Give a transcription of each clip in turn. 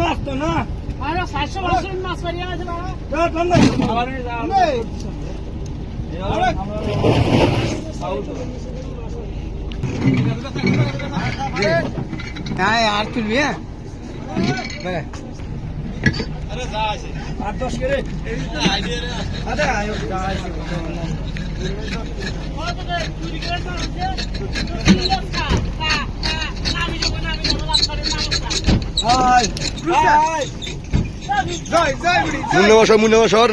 মাছ না আরে সাতশো পাঁচশো মাছ মারিয়া আছে হ্যাঁ আর তুলবি হ্যাঁ আট দশ করে আরে আয় মুন্নে বসর মুন্নে বসর আর।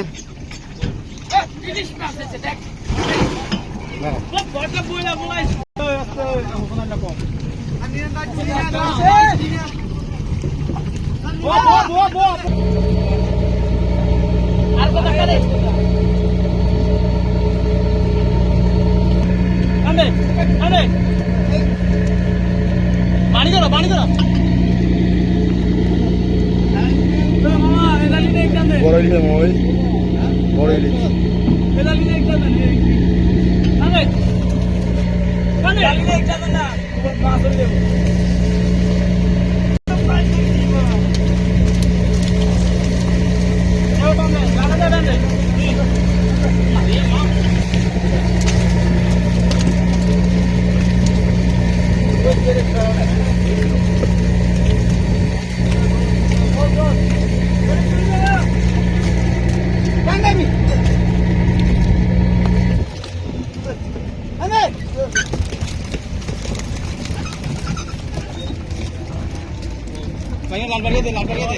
কথা মোবাইল মই বড় ইলিশ Vayan al albergue, al albergue.